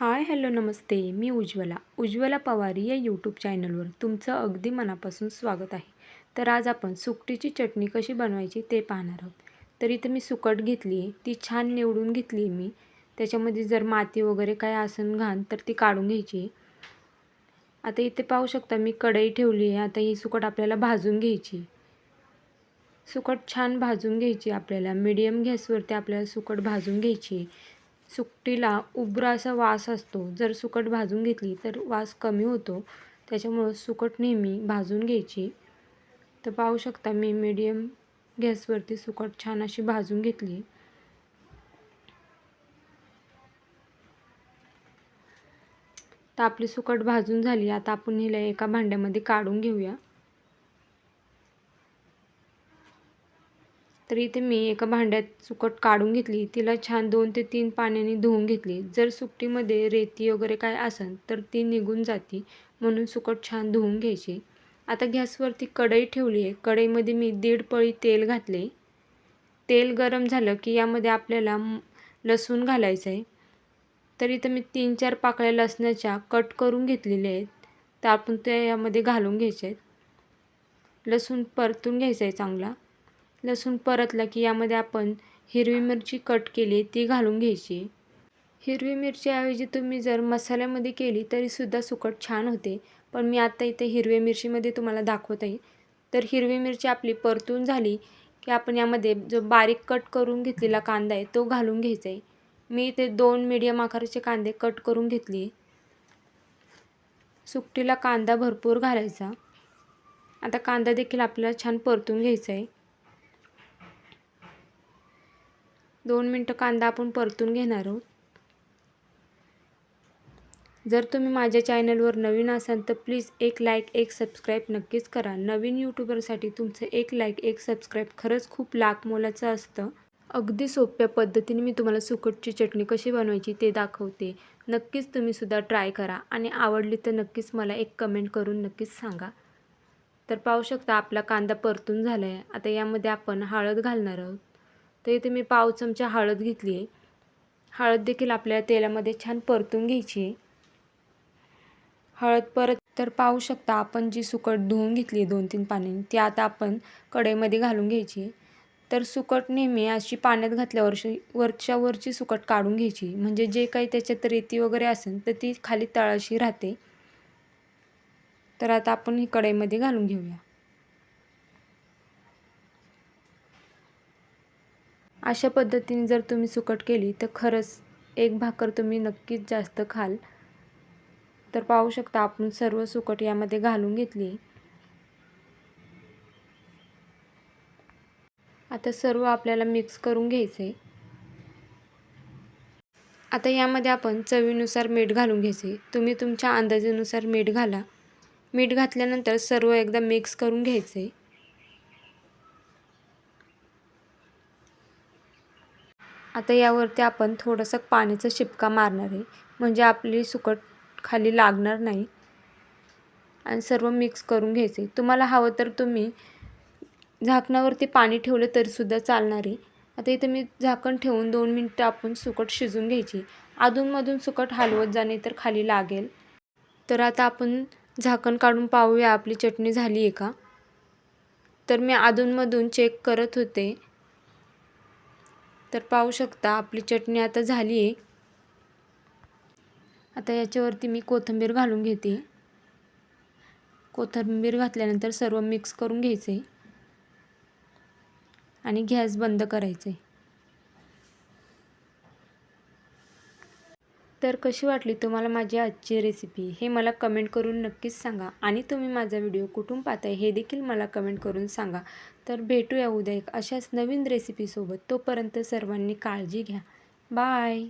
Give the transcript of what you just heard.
हाय hello नमस्ते. मी उज्ज्वला. उज्ज्वला पवारी या YouTube चॅनलवर तुमचं अगदी मनापासून स्वागत आहे. तर आज आपण सुकटीची चटणी कशी बनवायची ते पाहणार आहोत. तर इथं मी सुकट घेतली आहे. ती छान निवडून घेतली आहे मी. त्याच्यामध्ये जर माती वगैरे काय आसन घाण तर ती काढून घ्यायची आहे. आता इथे पाहू शकता मी कढई ठेवली आहे. आता ही सुकट आपल्याला भाजून घ्यायची सुकट छान भाजून घ्यायची आपल्याला. मीडियम गॅसवरती आपल्याला सुकट भाजून घ्यायची आहे. सुकटीला उब्रा असा वास असतो. जर सुकट भाजून घेतली तर वास कमी होतो. त्याच्यामुळं सुकट नेहमी भाजून घ्यायची. तर पाहू शकता मी मीडियम गॅसवरती सुकट छान अशी भाजून घेतली. तर आपली सुकट भाजून झाली. आता आपण हिला एका भांड्यामध्ये काढून घेऊया. तर इथे मी एका भांड्यात सुकट काढून घेतली. तिला छान दोन ते तीन पाण्याने धुवून घेतली. जर सुकटीमध्ये रेती वगैरे काय असेल तर ती निघून जाते म्हणून सुकट छान धुवून घ्यायची. आता गॅसवरती कढई ठेवली आहे कढईमध्ये मी दीड पळी तेल घातले. तेल गरम झालं की यामध्ये आपल्याला लसूण घालायचं आहे तर इथं मी तीन चार पाकळ्या लसणाच्या कट करून घेतलेल्या आहेत. तर आपण त्या यामध्ये घालून घ्यायचे आहेत. लसूण परतून घ्यायचं आहे चांगला. लसूण परतला की यामध्ये आपण हिरवी मिरची कट केली ती घालून घ्यायची. हिरवी मिरचीऐवजी तुम्ही जर मसाल्यामध्ये केली तरीसुद्धा सुकट छान होते. पण मी आता इथे हिरव्या मिरचीमध्ये तुम्हाला दाखवत आहे. तर हिरवी मिरची आपली परतून झाली की आपण यामध्ये जो बारीक कट करून घेतलेला कांदा आहे तो घालून घ्यायचा आहे. मी इथे दोन मीडियम आकाराचे कांदे कट करून घेतले. सुकटीला कांदा भरपूर घालायचा. आता कांदा देखील आपल्याला छान परतून घ्यायचा आहे. दोन मिनटं कांदा आपण परतून घेणार आहोत. जर तुम्ही माझ्या चॅनलवर नवीन असाल तर प्लीज एक लाईक एक सबस्क्राईब नक्कीच करा. नवीन यूट्यूबरसाठी तुमचं एक लाईक एक सबस्क्राईब खरंच खूप लाख मोलाचं असतं. अगदी सोप्या पद्धतीने मी तुम्हाला सुकटची चटणी कशी बनवायची ते दाखवते. नक्कीच तुम्हीसुद्धा ट्राय करा आणि आवडली तर नक्कीच मला एक कमेंट करून नक्कीच सांगा. तर पाहू शकता आपला कांदा परतून झाला आहे आता यामध्ये आपण हळद घालणार आहोत. तर इथे मी पाव चमचा हळद घेतली. आहे हळद देखील आपल्याला तेलामध्ये छान परतून घ्यायची. आहे हळद परत तर पाहू शकता आपण जी सुकट धुवून घेतली आहे दोन तीन पाण्याने ती आता आपण कढईमध्ये घालून घ्यायची. तर सुकट नेहमी अशी पाण्यात घातल्यावर वरच्या वरची सुकट काढून घ्यायची. म्हणजे जे काही त्याच्यात रेती वगैरे असेल तर ती खाली तळाशी राहते. तर आता आपण ही कढईमध्ये घालून घेऊया. अशा पद्धतीने जर तुम्ही सुकट केली तर खरंच एक भाकर तुम्ही नक्कीच जास्त खाल. तर पाहू शकता आपण सर्व सुकट यामध्ये घालून घेतली. आता सर्व आपल्याला मिक्स करून घ्यायचे. आता यामध्ये आपण चवीनुसार मीठ घालून घ्यायचे. तुम्ही तुमच्या अंदाजेनुसार मीठ घाला. मीठ घातल्यानंतर सर्व एकदा मिक्स करून घ्यायचे. आता यावरती आपण थोडंसं पाण्याचा शिपका मारणार आहे. म्हणजे आपली सुकट खाली लागणार नाही. आणि सर्व मिक्स करून घ्यायचे. तुम्हाला हवं तर तुम्ही झाकणावरती पाणी ठेवलं तरीसुद्धा चालणार आहे. आता इथं मी झाकण ठेवून दोन मिनटं आपण सुकट शिजून घ्यायची. अधूनमधून सुकट हलवत जाणे तर खाली लागेल. तर आता आपण झाकण काढून पाहूया आपली चटणी झाली आहे का? तर मी अधूनमधून चेक करत होते. तर पाहू शकता आपली चटणी आता झाली आहे. आता याच्यावरती मी कोथिंबीर घालून घेते. कोथिंबीर घातल्यानंतर सर्व मिक्स करून घ्यायचे. आणि गॅस बंद करायचे. तर कशी वाटली तुम्हाला माझी आजची रेसिपी हे मला कमेंट करून नक्कीच सांगा. आणि तुम्ही माझा व्हिडिओ कुठून पाहताय हे देखील मला कमेंट करून सांगा. तर भेटूया उद्या एक अशाच नवीन रेसिपीसोबत तोपर्यंत सर्वांनी काळजी घ्या. बाय